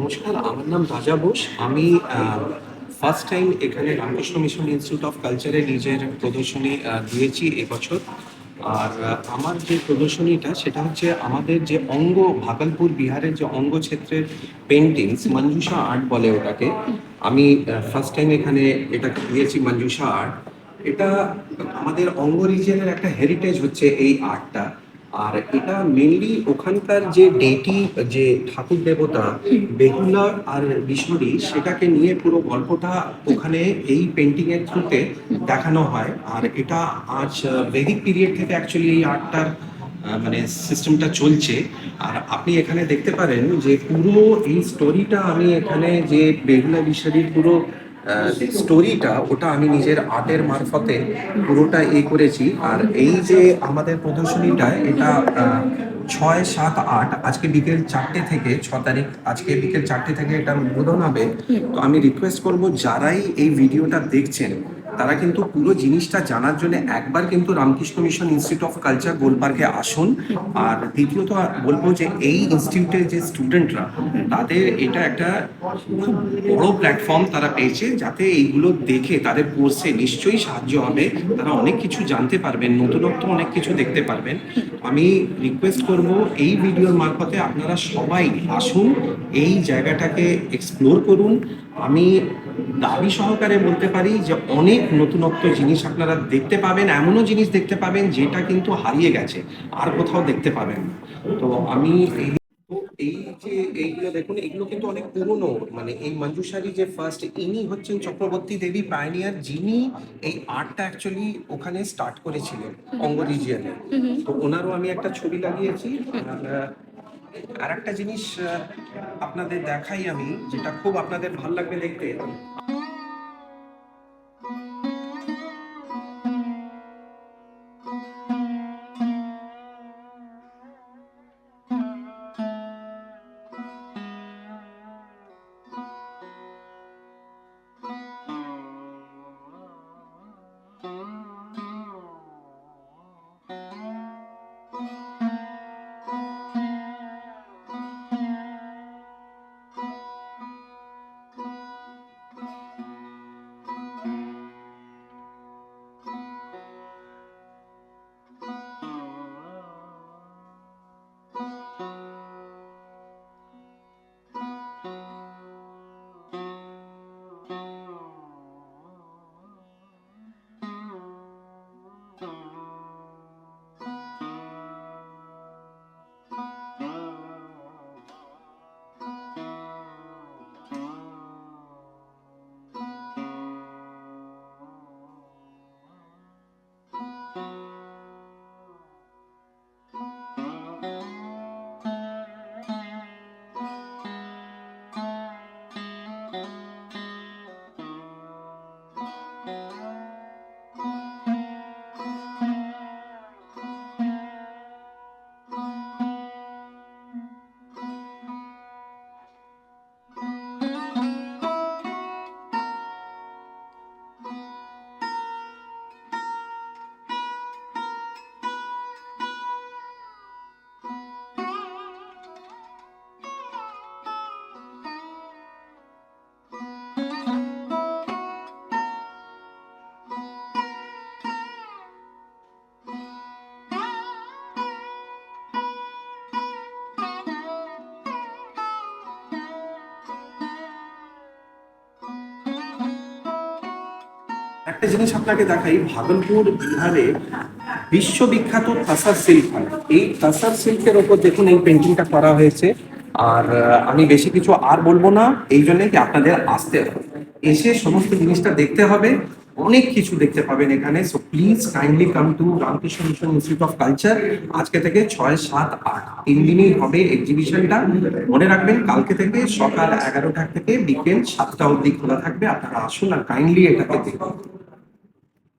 নমস্কার, আমার নাম রাজা বোস। আমি ফার্স্ট টাইম এখানে রামকৃষ্ণ মিশন ইনস্টিটিউট অফ কালচারে নিজের প্রদর্শনী দিয়েছি এবছর। আর আমার যে প্রদর্শনীটা, সেটা হচ্ছে আমাদের যে অঙ্গ, ভাগলপুর বিহারের যে অঙ্গ ক্ষেত্রের পেন্টিংস মঞ্জুষা আর্ট বলে ওটাকে। আমি ফার্স্ট টাইম এখানে এটাকে দিয়েছি, মঞ্জুষা আর্ট এটা আমাদের অঙ্গ রিজিয়নের একটা হেরিটেজ হচ্ছে এই আর্টটা আর এটা মেনলি ওখানকার যে ডেটি যে ঠাকুর দেবতা বেহুলা আর বিষ্ণুরি সেটাকে নিয়ে পুরো গল্পটা ওখানে এই পেন্টিং এর থ্রুতে দেখানো হয়। আর এটা আজ বেদিক পিরিয়ড থেকে অ্যাকচুয়ালি এই আর্টটার মানে সিস্টেমটা চলছে। আর আপনি এখানে দেখতে পারেন যে পুরো এই স্টোরিটা আমি এখানে যে বেহুলা বিশারির পুরো স্টোরিটা ওটা আমি নিজের আর্টের মারফতে পুরোটা এ করেছি। আর এই যে আমাদের প্রদর্শনীটা এটা ছয় সাত আট আজকে বিকেল চারটে থেকে ছ তারিখ আজকে বিকেল চারটে থেকে এটা উদ্বোধন হবে। তো আমি রিকোয়েস্ট করব যারাই এই ভিডিওটা দেখছেন তারা কিন্তু পুরো জিনিসটা জানার জন্য একবার কিন্তু Ramakrishna mission institute of culture গোলপার্কে আসুন। আর দ্বিতীয়ত বলব যে এই ইনস্টিটিউটের যে স্টুডেন্টরা তাদের এটা একটা খুব বড় প্ল্যাটফর্ম তারা পেয়েছে যাতে এইগুলো দেখে তাদের কোর্সে নিশ্চয়ই সাহায্য হবে। তারা অনেক কিছু জানতে পারবেন, নতুনত্ব অনেক কিছু দেখতে পারবেন। আমি রিকোয়েস্ট করব এই ভিডিওর মারফতে আপনারা সবাই আসুন, এই জায়গাটাকে এক্সপ্লোর করুন। আমি দাবি সহকারে বলতে পারি যে অনেক নতুনত্ব জিনিস আপনারা দেখতে পাবেন এমনও জিনিস দেখতে পাবেন যেটা কিন্তু হারিয়ে গেছে আর কোথাও দেখতে পাবেন তো আমি এই যে এইগুলো দেখুন এগুলো কিন্তু অনেক পুরনো। মানে এই মঞ্জুশারি যে ফার্স্ট ইনি হচ্ছেন চক্রবর্তী দেবী পায়নিয়ার যিনি এই আর্টটা অ্যাকচুয়ালি ওখানে স্টার্ট করেছিলেন অঙ্গ রিজিয়নে তো ওনারও আমি একটা ছবি লাগিয়েছি আর একটা জিনিস আপনাদের দেখাই আমি যেটা খুব আপনাদের ভালো লাগবে দেখতে। একটা জিনিস আপনাকে দেখাই, ভাগলপুর, বিহারে বিশ্ববিখ্যাত তাসার সিল্ক হয়। এই তাসার সিল্কের ওপর দেখুন এই পেন্টিংটা করা হয়েছে। আর আমি বেশি কিছু আর বলব না, এই জন্য কি আপনাদের আসতে হবে। এসে সমস্ত জিনিসটা দেখতে হবে, অনেক কিছু দেখতে পাবেন এখানে। So please kindly come to Ramakrishna mission institute of culture আজকে থেকে ছয় সাত আট, তিন দিনই হবে এক্সিবিশনটা মনে রাখবেন, কালকে থেকে সকাল এগারোটা থেকে বিকেল সাতটা অবধি খোলা থাকবে, আপনারা আসুন আর কাইন্ডলি এটাকে দেখুন।